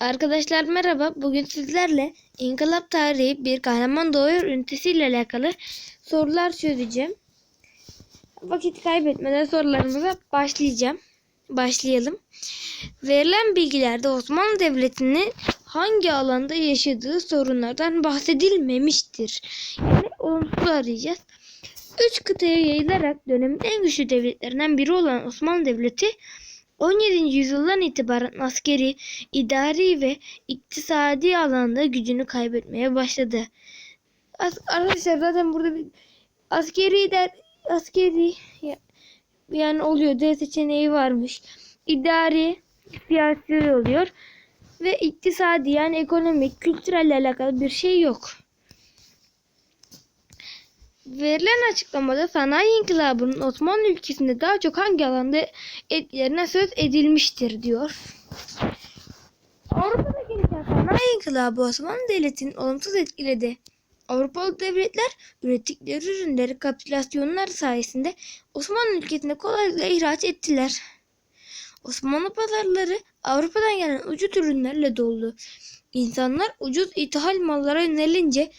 Arkadaşlar merhaba. Bugün sizlerle İnkılap Tarihi bir kahraman doğuyor ünitesiyle alakalı sorular çözeceğim. Vakit kaybetmeden sorularımıza başlayacağım. Başlayalım. Verilen bilgilerde Osmanlı Devleti'nin hangi alanda yaşadığı sorunlardan bahsedilmemiştir. Yani olumsuz arayacağız. Üç kıtaya yayılarak dönemin en güçlü devletlerinden biri olan Osmanlı Devleti 17. yüzyıldan itibaren askeri, idari ve iktisadi alanda gücünü kaybetmeye başladı. As- arkadaşlar zaten burada bir askeri der askeri ya- yani oluyor D seçeneği varmış. İdari, siyasi oluyor ve iktisadi yani ekonomik, kültürelle alakalı bir şey yok. Verilen açıklamada sanayi inkılabının Osmanlı ülkesinde daha çok hangi alanda etkilerine söz edilmiştir diyor. Avrupa'da gelişen sanayi inkılabı Osmanlı Devleti'nin olumsuz etkiledi. Avrupalı devletler ürettikleri ürünleri kapitülasyonlar sayesinde Osmanlı ülkesine kolaylıkla ihraç ettiler. Osmanlı pazarları Avrupa'dan gelen ucuz ürünlerle doldu. İnsanlar ucuz ithal mallara yönelince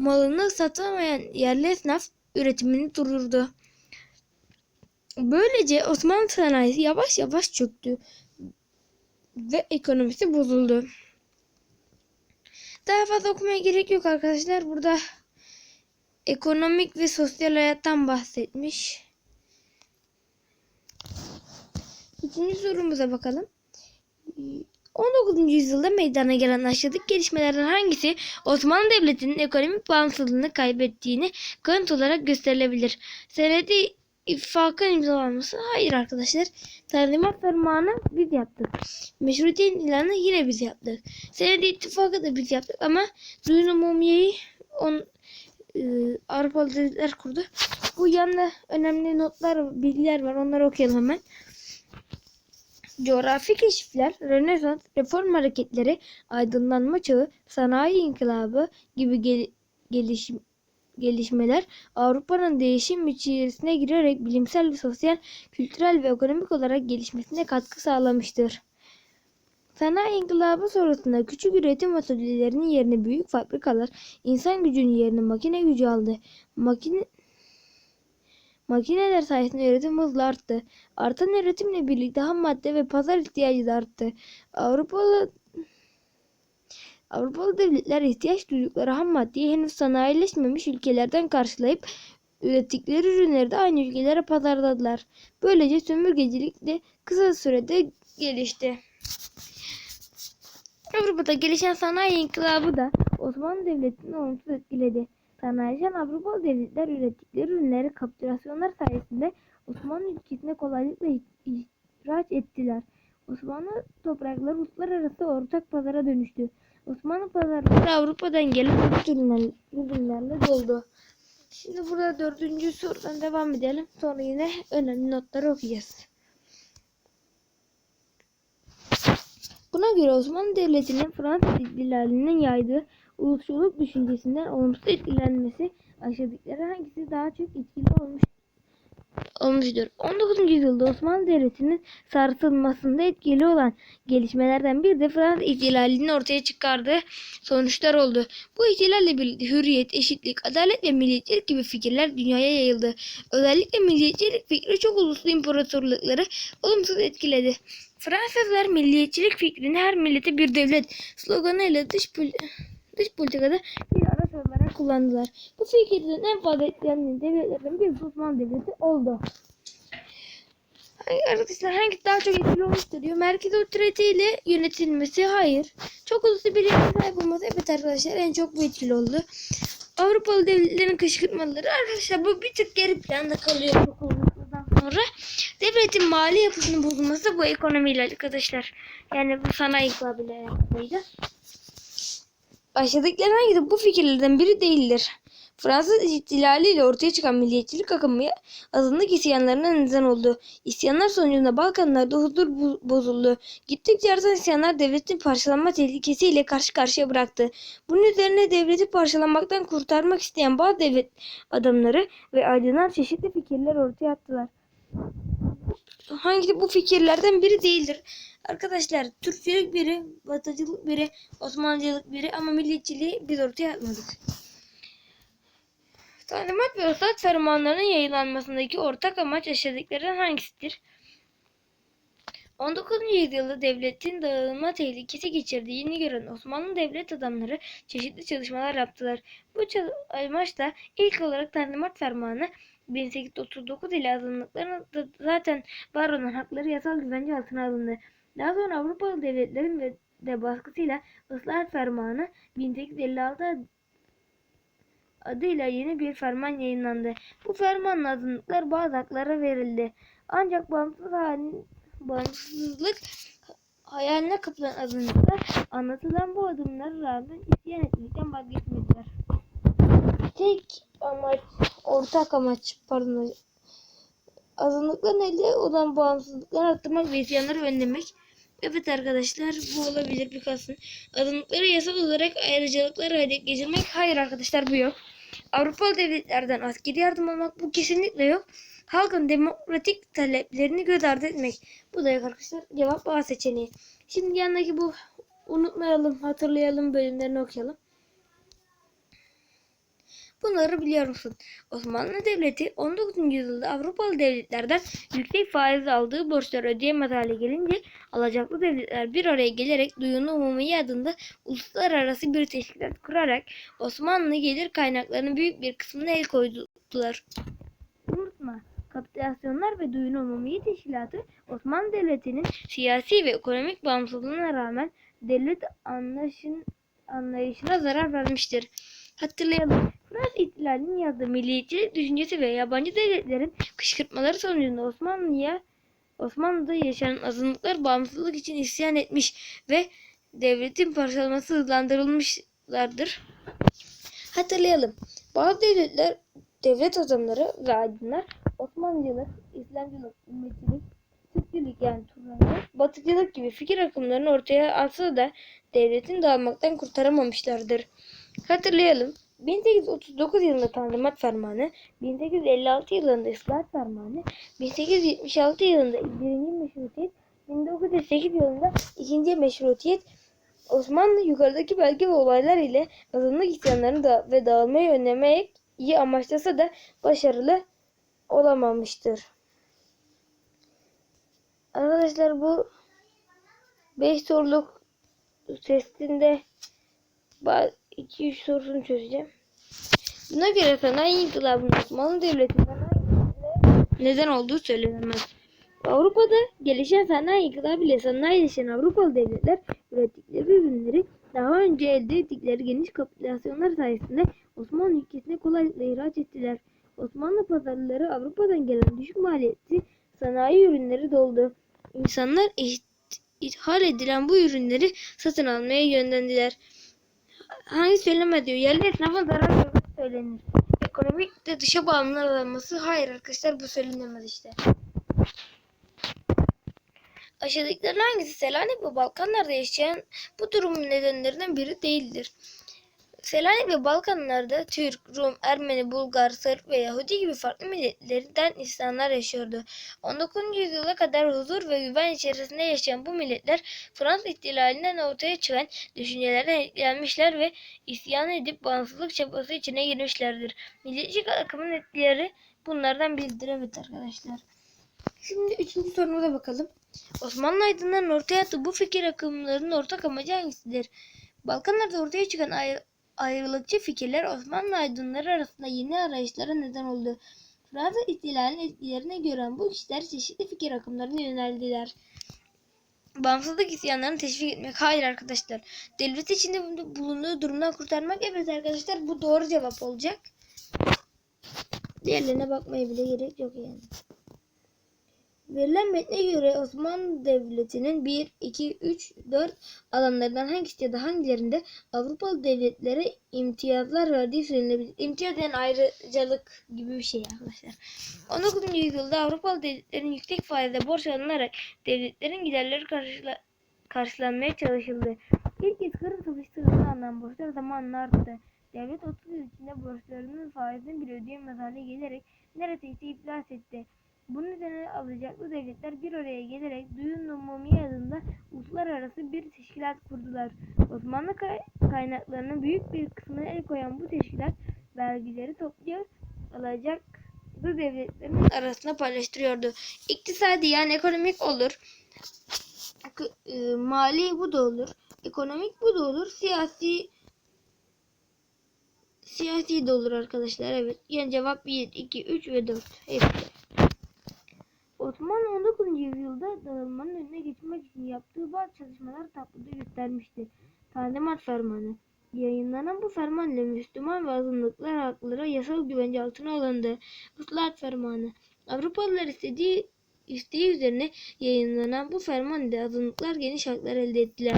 malını satamayan yerli esnaf üretimini durdurdu. Böylece Osmanlı sanayisi yavaş yavaş çöktü ve ekonomisi bozuldu. Daha fazla okumaya gerek yok arkadaşlar. Burada ekonomik ve sosyal hayattan bahsetmiş. İkinci sorumuza bakalım. 19. yüzyılda meydana gelen aşağıdaki gelişmelerden hangisi Osmanlı Devleti'nin ekonomik bağımsızlığını kaybettiğini kanıt olarak gösterilebilir? Senedi ittifakın imzalanması? Hayır arkadaşlar. Tanzimat Fermanı biz yaptık. Meşrutiyetin ilanı yine biz yaptık. Senedi ittifakı da biz yaptık ama Duyun Umumiye'yi on, e, Avrupalı devletler kurdu. Bu yanında önemli notlar, bilgiler var. Onları okuyalım hemen. Coğrafi keşifler, Rönesans, reform hareketleri, aydınlanma çağı, sanayi inkılabı gibi gel- gelişim gelişmeler Avrupa'nın değişim içerisine girerek bilimsel ve sosyal, kültürel ve ekonomik olarak gelişmesine katkı sağlamıştır. Sanayi inkılabı sonrasında küçük üretim atölyelerinin yerine büyük fabrikalar, insan gücünün yerine makine gücü aldı. Makine Makineler sayesinde üretim hızla arttı. Artan üretimle birlikte ham madde ve pazar ihtiyacı da arttı. Avrupalı Avrupalı devletler ihtiyaç duydukları ham maddeyi henüz sanayileşmemiş ülkelerden karşılayıp ürettikleri ürünleri de aynı ülkelere pazarladılar. Böylece sömürgecilik de kısa sürede gelişti. Avrupa'da gelişen sanayi inkılabı da Osmanlı Devleti'ni olumsuz etkiledi. Sanayileşen Avrupalı devletler ürettikleri ürünleri kapitülasyonlar sayesinde Osmanlı ülkesine kolaylıkla ihraç ettiler. Osmanlı toprakları uluslararası ortak pazara dönüştü. Osmanlı pazarları Avrupa'dan ürünler, ürünlerle doldu. Şimdi burada dördüncü sorudan devam edelim. Sonra yine önemli notları okuyacağız. Buna göre Osmanlı Devleti'nin Fransız ihtilalinin yaydığı ulusçuluk düşüncesinden olumsuz etkilenmesi aşağıdakileri hangisi daha çok etkili olmuş olmuştur. 19. yüzyılda Osmanlı Devleti'nin sarsılmasında etkili olan gelişmelerden biri de Fransız ihtilalinin ortaya çıkardığı sonuçlar oldu. Bu ihtilalle birlikte hürriyet, eşitlik, adalet ve milliyetçilik gibi fikirler dünyaya yayıldı. Özellikle milliyetçilik fikri çok uluslu imparatorlukları olumsuz etkiledi. Fransızlar milliyetçilik fikrini her millete bir devlet sloganıyla dış, pol dış politikada bir araç olarak kullandılar. Bu fikirden en fazla etkilenen devletlerden biri Osmanlı Devleti oldu. Hangi arkadaşlar hangisi daha çok etkili olmuştur diyor. Merkez otorite ile yönetilmesi hayır. Çok uluslu bir sahip olması evet arkadaşlar en çok bu etkili oldu. Avrupalı devletlerin kışkırtmaları arkadaşlar bu bir tık geri planda kalıyor çok olmasından sonra. Devletin mali yapısının bozulması bu ekonomiyle arkadaşlar. Yani bu sanayi inkılabıyla alakalıydı. Aşağıdakilerden hangisi bu fikirlerden biri değildir? Fransız ihtilaliyle ortaya çıkan milliyetçilik akımı azınlık isyanlarına neden oldu. İsyanlar sonucunda Balkanlarda huzur bozuldu. Gittikçe artan isyanlar devletin parçalanma tehlikesiyle karşı karşıya bıraktı. Bunun üzerine devleti parçalanmaktan kurtarmak isteyen bazı devlet adamları ve aydınlar çeşitli fikirler ortaya attılar. Hangisi bu fikirlerden biri değildir. Arkadaşlar Türkçülük biri, Batıcılık biri, Osmancılık biri ama milliyetçiliği biz ortaya atmadık. Talimat ve Osat fermanlarının yayınlanmasındaki ortak amaç aşağıdakilerden hangisidir? 19. yüzyılda devletin dağılma tehlikesi geçirdiğini gören Osmanlı devlet adamları çeşitli çalışmalar yaptılar. Bu amaçla ilk olarak Talimat Fermanı 1839 ile azınlıkların zaten var olan hakları yasal güvence altına alındı. Daha sonra Avrupalı devletlerin ve de baskısıyla Islahat Fermanı 1856 ad- adıyla yeni bir ferman yayınlandı. Bu fermanla azınlıklar bazı haklara verildi. Ancak bağımsız halin, bağımsızlık hayaline kapılan azınlıklar anlatılan bu adımlara rağmen isyan etmekten vazgeçmediler. Tek amaç, ortak amaç pardon azınlıkların elde olan bağımsızlıkları arttırmak ve isyanları önlemek. Evet arkadaşlar bu olabilir bir kalsın. Azınlıkları yasal olarak ayrıcalıkları hale geçirmek. Hayır arkadaşlar bu yok. Avrupalı devletlerden askeri yardım almak bu kesinlikle yok. Halkın demokratik taleplerini göz ardı etmek. Bu da yok arkadaşlar. Cevap A seçeneği. Şimdi yanındaki bu unutmayalım, hatırlayalım bölümlerini okuyalım. Bunları biliyor musun? Osmanlı Devleti 19. yüzyılda Avrupalı devletlerden yüksek faiz aldığı borçları ödeyemez hale gelince alacaklı devletler bir araya gelerek Duyunu Umumiye adında uluslararası bir teşkilat kurarak Osmanlı gelir kaynaklarının büyük bir kısmına el koydular. Unutma, kapitülasyonlar ve Duyunu Umumiye Teşkilatı Osmanlı Devleti'nin siyasi ve ekonomik bağımsızlığına rağmen devlet anlaşın, anlayışına zarar vermiştir. Hatırlayalım. Fransız ihtilalinin yazdığı milliyetçilik düşüncesi ve yabancı devletlerin kışkırtmaları sonucunda Osmanlı'ya Osmanlı'da yaşayan azınlıklar bağımsızlık için isyan etmiş ve devletin parçalaması hızlandırılmışlardır. Hatırlayalım. Bazı devletler, devlet adamları ve aydınlar Osmanlıcılık, İslamcılık, ümmetçilik, Türkçülük yani Turanlık, Batıcılık gibi fikir akımlarını ortaya atsa da devletin dağılmaktan kurtaramamışlardır. Hatırlayalım. 1839 yılında Tanzimat Fermanı, 1856 yılında İslahat Fermanı, 1876 yılında 1. Meşrutiyet, 1908 yılında 2. Meşrutiyet Osmanlı yukarıdaki belge ve olaylar ile azınlık isyanlarını da ve dağılmayı önlemeyi iyi amaçlasa da başarılı olamamıştır. Arkadaşlar bu 5 soruluk testinde 2-3 sorusunu çözeceğim. Buna göre sanayi inkılabının Osmanlı Devleti'nden neden olduğu söylenemez. Avrupa'da gelişen sanayi inkılabı ile sanayileşen Avrupalı devletler ürettikleri ürünleri daha önce elde ettikleri geniş kapitülasyonlar sayesinde Osmanlı ülkesine kolaylıkla ihraç ettiler. Osmanlı pazarları Avrupa'dan gelen düşük maliyetli sanayi ürünleri doldu. İnsanlar ithal edilen bu ürünleri satın almaya yönlendiler. Hangi söyleme diyor? Yerli esnafa zarar görmesi söylenir. Ekonomik de dışa bağımlı olması hayır arkadaşlar bu söylenemez işte. Aşağıdakilerin hangisi Selanik ve Balkanlarda yaşayan bu durumun nedenlerinden biri değildir? Selanik ve Balkanlarda Türk, Rum, Ermeni, Bulgar, Sırp ve Yahudi gibi farklı milletlerden insanlar yaşıyordu. 19. yüzyıla kadar huzur ve güven içerisinde yaşayan bu milletler Fransız ihtilalinden ortaya çıkan düşüncelerden etkilenmişler ve isyan edip bağımsızlık çabası içine girmişlerdir. Milliyetçilik akımının etkileri bunlardan biridir evet arkadaşlar. Şimdi üçüncü sorumuza bakalım. Osmanlı aydınlarının ortaya attığı bu fikir akımlarının ortak amacı hangisidir? Balkanlarda ortaya çıkan ayrılıkçı fikirler Osmanlı aydınları arasında yeni arayışlara neden oldu. Fransız ihtilalinin etkilerine gören bu kişiler çeşitli fikir akımlarına yöneldiler. Bağımsızlık isyanlarını teşvik etmek. Hayır arkadaşlar. Devlet içinde bulunduğu durumdan kurtarmak. Evet arkadaşlar bu doğru cevap olacak. Diğerlerine bakmaya bile gerek yok yani. Verilen metne göre Osmanlı Devleti'nin 1, 2, 3, 4 alanlarından hangisi ya da hangilerinde Avrupalı devletlere imtiyazlar verdiği söylenebilir. İmtiyaz yani ayrıcalık gibi bir şey arkadaşlar. 19. yüzyılda Avrupalı devletlerin yüksek faizle borç alınarak devletlerin giderleri karşıla, karşılanmaya çalışıldı. İlk kez kırı sıkıştırılan alınan borçlar zamanla arttı. Devlet 30 yıl içinde borçlarının faizini bile ödeyemez hale gelerek neredeyse iflas etti. Bu nedenle alacaklı devletler bir araya gelerek Duyun Umumi adında uluslararası bir teşkilat kurdular. Osmanlı kay- kaynaklarının büyük bir kısmına el koyan bu teşkilat vergileri topluyor, alacaklı devletlerin arasında paylaştırıyordu. İktisadi yani ekonomik olur, e, mali bu da olur, ekonomik bu da olur, siyasi siyasi de olur arkadaşlar. Evet. Yani cevap 1, 2, 3 ve 4. Hepsi. Osmanlı 19. yüzyılda dağılmanın önüne geçmek için yaptığı bazı çalışmalar tabloda göstermiştir. Tanzimat Fermanı Yayınlanan bu ferman ile Müslüman ve azınlıklar hakları yasal güvence altına alındı. Islahat Fermanı Avrupalılar istediği isteği üzerine yayınlanan bu ferman ile azınlıklar geniş haklar elde ettiler.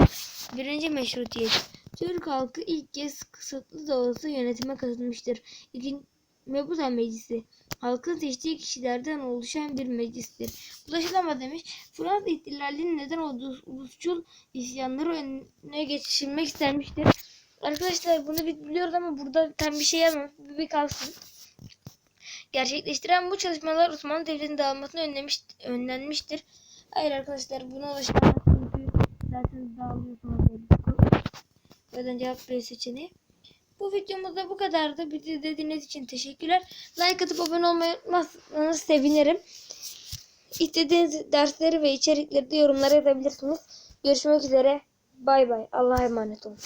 Birinci Meşrutiyet Türk halkı ilk kez kısıtlı da olsa yönetime katılmıştır. İkinci Mebuza Meclisi halkın seçtiği kişilerden oluşan bir meclistir. Ulaşılamaz demiş. Fransız ihtilalinin neden olduğu ulusçul isyanları önüne geçilmek istenmiştir. Arkadaşlar bunu biliyoruz ama burada tam bir şey yazmamış. Bir, kalsın. Gerçekleştiren bu çalışmalar Osmanlı Devleti'nin dağılmasını önlemiş, önlenmiştir. Hayır arkadaşlar buna ulaşılamaz çünkü zaten dağılıyorsunuz. O yüzden cevap B seçeneği. Bu videomuzda bu kadardı. Bizi izlediğiniz için teşekkürler. Like atıp abone olmayı unutmazsanız sevinirim. İstediğiniz dersleri ve içerikleri de yorumlara yazabilirsiniz. Görüşmek üzere. Bay bay. Allah'a emanet olun.